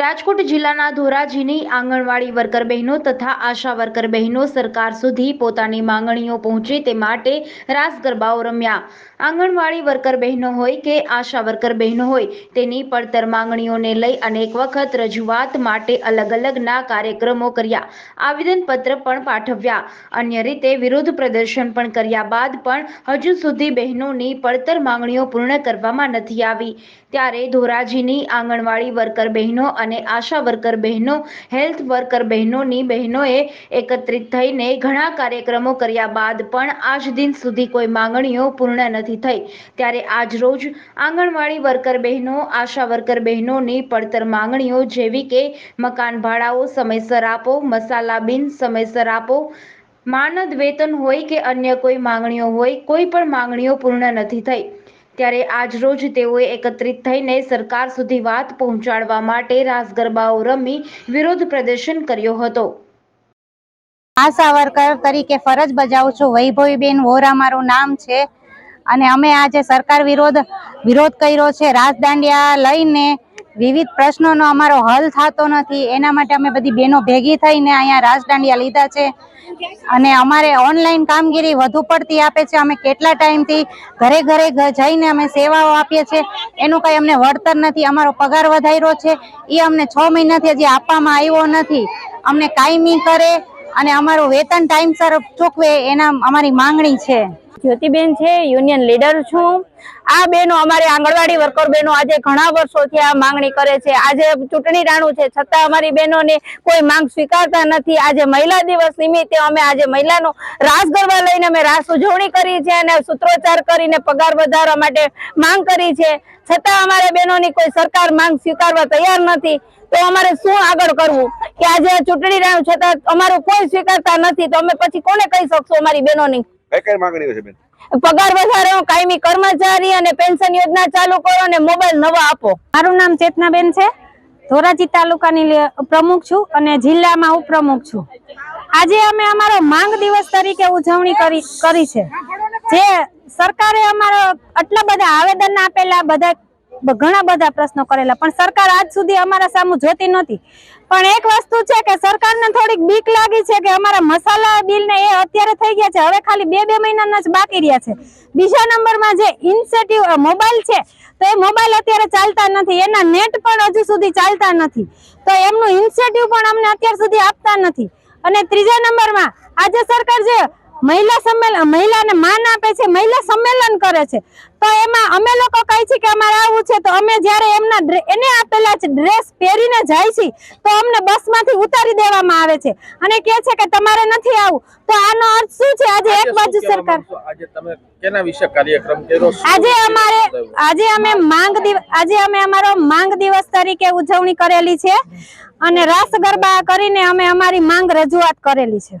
રાજકોટ જિલ્લાના ધોરાજીની આંગણવાડી વર્કર બહેનો તથા આશા વર્કર બહેનો સરકાર સુધી પોતાની માંગણીઓ પહોંચે તે માટે રાસ ગરબાઓ રમ્યા. આંગણવાડી વર્કર બહેનો હોય કે આશા વર્કર બહેનો હોય, તેની પડતર માંગણીઓને લઈ અનેક વખત રજૂઆત માટે અલગ અલગના કાર્યક્રમો કર્યા. આવેદનપત્ર પણ પાઠવ્યા. અન્ય રીતે વિરોધ પ્રદર્શન પણ કર્યા બાદ પણ હજુ સુધી બહેનોની પડતર માંગણીઓ પૂર્ણ કરવામાં નથી આવી. ત્યારે ધોરાજીની આંગણવાડી વર્કર બહેનો અને આશા વર્કર બહેનો, હેલ્થ વર્કર બહેનોની બહેનોએ એકત્રિત થઈને ઘણા કાર્યક્રમો કર્યા બાદ પણ આજ દિન સુધી કોઈ માંગણીઓ પૂર્ણ નથી થઈ. ત્યારે આજ રોજ આંગણવાડી વર્કર બહેનો, આશા વર્કર બહેનોની પડતર માંગણીઓ જેવી કે મકાન ભાડાઓ સમયસર આપો, મસાલા બિન સમયસર આપો, માનદ વેતન હોય કે અન્ય કોઈ માંગણીઓ હોય, કોઈ પણ માંગણીઓ પૂર્ણ નથી થઈ. ત્યારે આજ રોજ તેઓએ એકત્રિત થઈને સરકાર સુધી વાત પહોંચાડવા માટે રાસ ગરબાઓ રમી વિરોધ પ્રદર્શન કર્યો હતો. આ સાવરકર તરીકે ફરજ બજાવું છું. વૈભવીબેન વોરા મારું નામ છે. અને અમે આજે સરકાર વિરોધ વિરોધ કર્યો છે. રાજદાંડિયા લઈને વિવિધ પ્રશ્નોનો અમારો હલ થતો નથી. એના માટે અમે બધી બહેનો ભેગી થઈને અહીંયા રાજદાંડિયા લીધા છે. અને અમારે ઓનલાઈન કામગીરી વધુ પડતી આપે છે. અમે કેટલા ટાઈમથી ઘરે ઘરે જઈને અમે સેવાઓ આપીએ છીએ. એનું કંઈ અમને વળતર નથી. અમારો પગાર વધાર્યો છે. એ અમને છ મહિનાથી હજી આપવામાં આવ્યો નથી. અમને કાયમી કરે અને અમારું વેતન ટાઈમસર ચૂકવે એના અમારી માંગણી છે. જ્યોતિબેન છે યુનિયન લીડર છું. આ બેનો અમારે આંગણવાડી વર્કર બેનો આજે ઘણા વર્ષોથી આ માંગણી કરે છે. આજે ચૂંટણી રાણું છે, છતાં અમારી બહેનોને કોઈ માંગ સ્વીકારતા નથી. આજે મહિલા દિવસ નિમિત્તે અમે આજે મહિલાનો રાસ ગરબા લઈને અમે રાસ ઉજવણી કરી છે અને સૂત્રોચ્ચાર કરીને પગાર વધારવા માટે માંગ કરી છે. છતાં અમારે બહેનોની કોઈ સરકાર માંગ સ્વીકારવા તૈયાર નથી. તો અમારે શું આગળ કરવું? કે આજે ચૂંટણી રાણું છતાં અમારું કોઈ સ્વીકારતા નથી, તો અમે પછી કોને કહી શકશું અમારી બહેનોની કઈ કઈ માંગણીઓ છે બેન? પગાર વધારો કાયમી કર્મચારી અને પેન્શન યોજના ચાલુ કરો અને મોબાઈલ નવા આપો. મારું નામ ચેતનાબેન છે. ધોરાજી તાલુકાની લે- પ્રમુખ છું અને જિલ્લામાં ઉપપ્રમુખ છું. આજે અમે અમારો માંગ દિવસ તરીકે ઉજવણી કરી કરી છે. જે સરકારે અમારો આટલા બધા આવેદન આપેલા બધા ઘણા બધા પ્રશ્નો કરેલા, પણ સરકાર આજ સુધી અમારા સામું જોતી નથી પણ એક વસ્તુ છે કે સરકારને થોડીક બીક લાગી છે કે અમારા મસાલા બિલ ને એ અત્યારે થઈ ગયા છે, હવે ખાલી બે બે મહિનાના જ બાકી રહ્યા છે. બીજા નંબરમાં જે ઇન્સેટિવ મોબાઈલ છે, તો એ મોબાઈલ અત્યારે ચાલતા નથી, એના નેટ પણ હજુ સુધી ચાલતા નથી. તો એમનું ઇન્સેટિવ પણ અમને અત્યાર સુધી આપતા નથી. અને ત્રીજા નંબરમાં આજે સરકાર જે મહિલા સંમેલન મહિલાને માન આપે છે મહિલા સંમેલન કરે છે. તો એમાં અમે લોકો કહે છે કે અમારે આવું છે તો અમે જ્યારે એમના એને આપેલા ડ્રેસ પહેરીને જાય છે તો અમને બસમાંથી ઉતારી દેવામાં આવે છે. અને કહે છે કે તમારે નથી આવું. તો આનો અર્થ શું છે? આજે એક બાજુ સરકાર આજે તમે કેના વિશે કાર્યક્રમ કર્યો? આજે અમારે આજે અમે માંગ આજે અમે અમારો માંગ દિવસ તરીકે ઉજવણી કરેલી છે. અને રાસ ગરબા કરીને અમે અમારી માંગ રજૂઆત કરેલી છે.